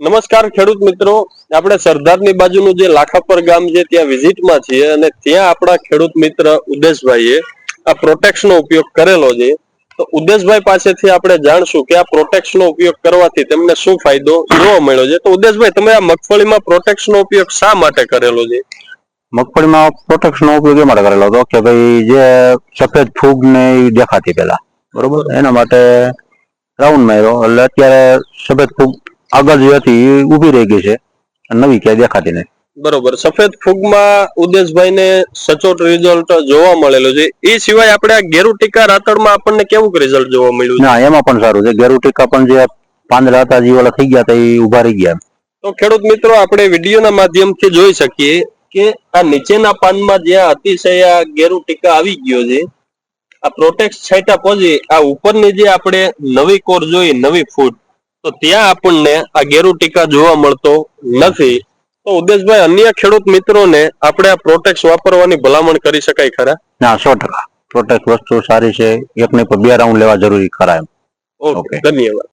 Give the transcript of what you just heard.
નમસ્કાર ખેડૂત મિત્રો. આપણે સરદારની બાજુનું જે લાખાપર ગામ છે, ત્યાં વિઝિટમાં છીએ અને ત્યાં આપણા ખેડૂત મિત્ર ઉદેશભાઈએ આ પ્રોટેક્સ નો ઉપયોગ કરેલો છે. તો ઉદેશભાઈ પાસેથી આપણે જાણશું કે આ પ્રોટેક્સ નો ઉપયોગ કરવાથી તેમને શું ફાયદો જોવા મળ્યો છે. તો ઉદેશભાઈ, તમે આ મગફળીમાં પ્રોટેક્સ નો ઉપયોગ શા માટે કરેલો છે? મગફળીમાં પ્રોટેક્શન નો ઉપયોગ એ માટે કરેલો હતો કે ભાઈ જે સફેદ ફૂગ ને એ દેખાતી પેલા બરોબર? એના માટે રાઉન્ડ માર્યો. એટલે અત્યારે સફેદ ફૂગ આગળ જે હતી એ ઊભી રહી ગઈ છે નવી ક્યાંય દેખાતી નથી. બરોબર. સફેદ ફૂગમાં ઉદેશભાઈને સચોટ રિઝલ્ટ જોવા મળેલો છે. એ સિવાય આપણે આ ગેરુ ટીકા રાતડમાં આપણને કેવું રિઝલ્ટ જોવા મળ્યું ના એમાં પણ સારું છે. ગેરુ ટીકા પણ જે પાંદડા હતા જે ઓલા થઈ ગયા હતા એ ઊભા રહી ગયા તો ખેડૂત મિત્રો આપણે વિડીયોના માધ્યમથી જોઈ શકીએ કે આ નીચેના પાનમાં જ્યાં અતિશય આ ગેરુ ટીકા આવી ગયો છે આ પ્રોટેક્ટ છાંટ્યા પછી આ ઉપરની જે આપણે નવી કોર જોઈ નવી ફૂટ તો ત્યાં આપણને આ ગેરુ ટીકા જોવા મળતો નથી. તો ઉદેશભાઈ અન્ય ખેડૂત મિત્રોને આપણે આ પ્રોટેક્સ વાપરવાની ભલામણ કરી શકાય ખરા? ના સો ટકા. પ્રોટેક્ટ વસ્તુ સારી છે. એક ને બે રાઉન્ડ લેવા જરૂરી ખરા એમ. ઓકે ધન્યવાદ.